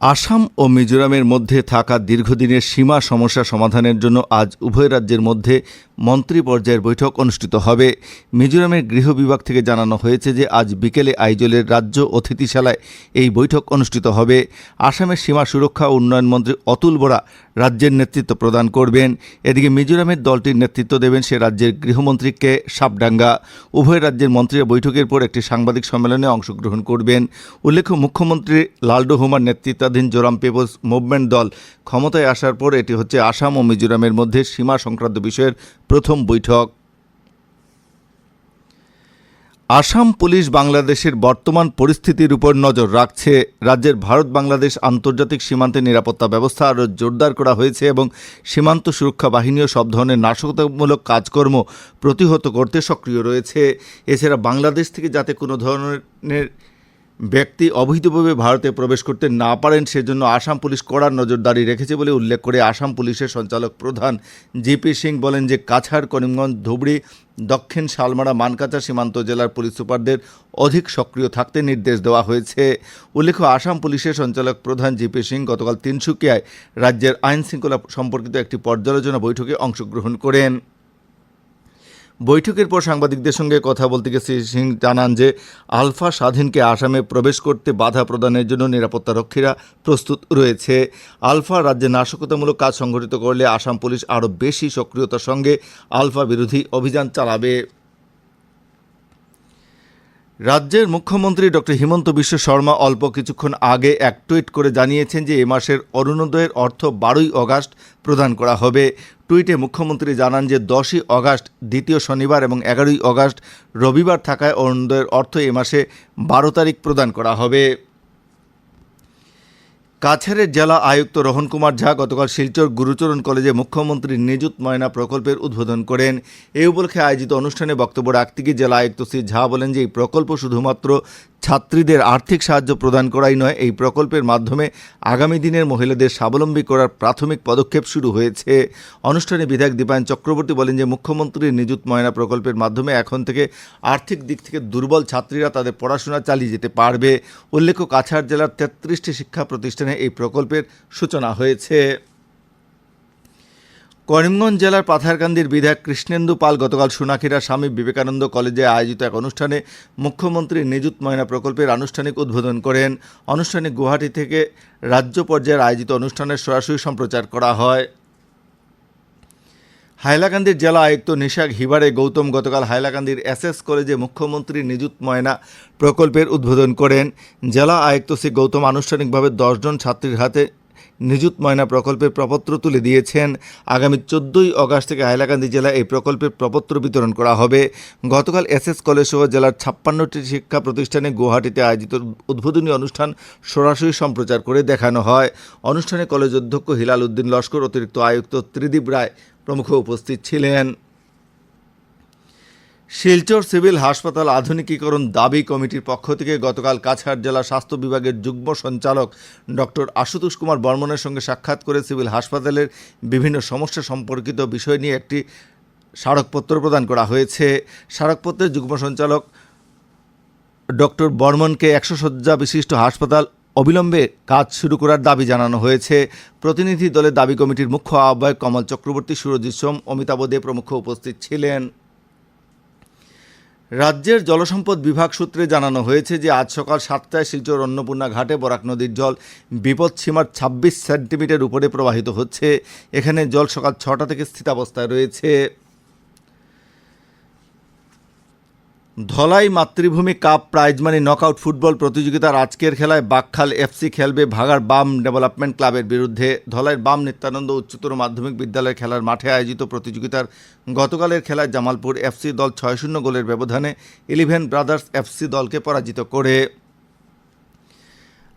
আসাম ও মিজোরামের মধ্যে থাকা দীর্ঘদিনের সীমা সমস্যা সমাধানের জন্য আজ উভয় রাজ্যের মধ্যে মন্ত্রী পর্যায়ের বৈঠক অনুষ্ঠিত হবে। মিজোরামের গৃহ বিভাগ থেকে জানানো হয়েছে যে, আজ বিকেলে আইজলের রাজ্য অতিথিশালায় এই বৈঠক অনুষ্ঠিত হবে। আসামের সীমা সুরক্ষা উন্নয়ন মন্ত্রী অতুল বোরা রাজ্যের নেতৃত্ব প্রদান করবেন। এদিকে মিজোরামের দলটির নেতৃত্ব দেবেন সে রাজ্যের গৃহমন্ত্রী কে সাপডাঙ্গা। উভয় রাজ্যের মন্ত্রীরা বৈঠকের পর একটি সাংবাদিক সম্মেলনে অংশগ্রহণ করবেন। উল্লেখ্য, মুখ্যমন্ত্রী লালডো হুমার নেতৃত্বাধীন জোরাম পিপলস মুভমেন্ট দল ক্ষমতায় আসার পর এটি হচ্ছে আসাম ও মিজোরামের মধ্যে সীমা সংক্রান্ত বিষয়ের প্রথম বৈঠক। আসাম পুলিশ বাংলাদেশের বর্তমান পরিস্থিতির উপর নজর রাখছে। রাজ্যের ভারত বাংলাদেশ আন্তর্জাতিক সীমান্তে নিরাপত্তা ব্যবস্থা আরও জোরদার করা হয়েছে এবং সীমান্ত সুরক্ষা বাহিনীও সব ধরনের নাশকতামূলক কাজকর্ম প্রতিহত করতে সক্রিয় রয়েছে। এছাড়া বাংলাদেশ থেকে যাতে কোনো ধরনের ব্যক্তি অবৈধভাবে ভারতে প্রবেশ করতে না পারেন, সেজন্য আসাম পুলিশ কড়া নজরদারি রেখেছে বলে উল্লেখ করে আসাম পুলিশের সঞ্চালক প্রধান জিপি সিং বলেন যে কাছাড়, করিমগঞ্জ, ধুবড়ি, দক্ষিণ শালমারা, মানকাচা সীমান্ত জেলার পুলিশ সুপারদের অধিক সক্রিয় থাকতে নির্দেশ দেওয়া হয়েছে। উল্লেখ্য, আসাম পুলিশের সঞ্চালক প্রধান জিপি সিং গতকাল তিনসুকিয়ায় রাজ্যের আইন শৃঙ্খলা সম্পর্কিত একটি পর্যালোচনা বৈঠকে অংশগ্রহণ করেন। বৈঠকের পর সাংবাদিকদের সঙ্গে কথা বলতে গিয়ে শ্রী সিং জানান যে আলফা স্বাধীনকে আসামে প্রবেশ করতে বাধা প্রদানের জন্য নিরাপত্তা রক্ষীরা প্রস্তুত রয়েছে। আলফা রাজ্যে নাশকতামূলক কাজ সংঘটিত করলে আসাম পুলিশ আরও বেশি সক্রিয়তার সঙ্গে আলফা বিরোধী অভিযান চালাবে। রাজ্যের মুখ্যমন্ত্রী ডক্টর হিমন্ত বিশ্ব শর্মা অল্প কিছুক্ষণ আগে এক টুইট করে জানিয়েছেন যে এ মাসের অরুণোদয়ের অর্থ বারোই অগাস্ট প্রদান করা হবে। টুইটে মুখ্যমন্ত্রী জানান যে দশই অগাস্ট, দ্বিতীয় শনিবার এবং এগারোই অগাস্ট রবিবার থাকায় অরুণোদয়ের অর্থ এ মাসে বারো তারিখ প্রদান করা হবে। কাছাড়ের জেলা আয়ুক্ত রোহন কুমার ঝা গতকাল শিলচর গুরুচরণ কলেজে মুখ্যমন্ত্রীর নিযুত ময়না প্রকল্পের উদ্বোধন করেন। এই উপলক্ষে আয়োজিত অনুষ্ঠানে বক্তব্য রাখতে গিয়ে জেলা আয়ুক্ত শ্রী ঝা বলেন যে এই প্রকল্প শুধুমাত্র ছাত্রীদের আর্থিক সাহায্য প্রদান করাই নয়, এই প্রকল্পের মাধ্যমে আগামী দিনের মহিলাদের স্বাবলম্বী করার প্রাথমিক পদক্ষেপ শুরু হয়েছে। অনুষ্ঠানে বিধায়ক দীপায়ন চক্রবর্তী বলেন যে, মুখ্যমন্ত্রীর নিযুত ময়না প্রকল্পের মাধ্যমে এখন থেকে আর্থিক দিক থেকে দুর্বল ছাত্রীরা তাদের পড়াশোনা চালিয়ে যেতে পারবে। উল্লেখ্য, কাছাড় জেলার তেত্রিশটি শিক্ষা প্রতিষ্ঠানে এই প্রকল্পের সূচনা হয়েছে। করিমগঞ্জ জেলার পাথারকান্দির বিধায়ক কৃষ্ণেন্দু পাল গতকাল সোনাক্ষীরা স্বামী বিবেকানন্দ কলেজে আয়োজিত এক অনুষ্ঠানে মুখ্যমন্ত্রী নিযুত ময়না প্রকল্পের আনুষ্ঠানিক উদ্বোধন করেন। অনুষ্ঠানে গুয়াহাটি থেকে রাজ্য পর্যায়ের আয়োজিত অনুষ্ঠানের সরাসরি সম্প্রচার করা হয়। হাইলাকান্দির জেলা আয়ুক্ত নিশাক হিবারে গৌতম গতকাল হাইলাকান্দির এসএস কলেজে মুখ্যমন্ত্রী নিযুত ময়না প্রকল্পের উদ্বোধন করেন। জেলা আয়ুক্ত শ্রী গৌতম আনুষ্ঠানিকভাবে দশজন ছাত্রীর হাতে নিযুত ময়না প্রকল্পের প্রপত্র তুলে দিয়েছেন। আগামী চোদ্দই অগাস্ট থেকে হাইলাকান্দি জেলা এই প্রকল্পের প্রপত্র বিতরণ করা হবে। গতকাল এস এস কলেজ সহ জেলার ছাপ্পান্নটি শিক্ষা প্রতিষ্ঠানে গুয়াহাটিতে আয়োজিত উদ্বোধনী অনুষ্ঠান সরাসরি সম্প্রচার করে দেখানো হয়। অনুষ্ঠানে কলেজ অধ্যক্ষ হিলাল উদ্দিন লস্কর, অতিরিক্ত আয়ুক্ত ত্রিদীপ রায় প্রমুখ উপস্থিত ছিলেন। শিলচর সিভিল হাসপাতাল আধুনিকীকরণ দাবি কমিটির পক্ষ থেকে গতকাল কাছাড় জেলা স্বাস্থ্য বিভাগের যুগ্ম সঞ্চালক ডক্টর আশুতোষ কুমার বর্মনের সঙ্গে সাক্ষাৎ করে সিভিল হাসপাতালের বিভিন্ন সমস্যা সম্পর্কিত বিষয় নিয়ে একটি স্মারকপত্র প্রদান করা হয়েছে। স্মারকপত্রের যুগ্ম সঞ্চালক ডক্টর বর্মনকে একশো শয্যা বিশিষ্ট হাসপাতাল অবিলম্বে কাজ শুরু করার দাবি জানানো হয়েছে। প্রতিনিধি দলের দাবি কমিটির মুখ্য আহ্বায়ক কমল চক্রবর্তী, সুরজিৎ সোম, অমিতাভ দে প্রমুখ উপস্থিত ছিলেন। রাজ্যের জলসম্পদ বিভাগ সূত্রে জানানো হয়েছে যে আজ সকাল সাতটায় শিলচর অন্নপূর্ণা ঘাটে বরাক নদীর জল বিপদসীমার ছাব্বিশ সেন্টিমিটার উপরে প্রবাহিত হচ্ছে। এখানে জল সকাল ছটা থেকে স্থিতাবস্থায় রয়েছে। Dhalai Matribhumi cup prize money knockout football প্রতিযোগিতার আজকের খেলায় বাকখাল এফসি খেলবে ভাগার বাম ডেভেলপমেন্ট ক্লাবের বিরুদ্ধে। ধলাইয়ের বাম নিত্যানন্দ উচ্চতর মাধ্যমিক বিদ্যালয়ের খেলার মাঠে আয়োজিত প্রতিযোগিতার গতকালের খেলায় জামালপুর এফসি দল ছয় শূন্য গোলের ব্যবধানে ইলেভেন ব্রাদার্স এফসি দলকে পরাজিত করে।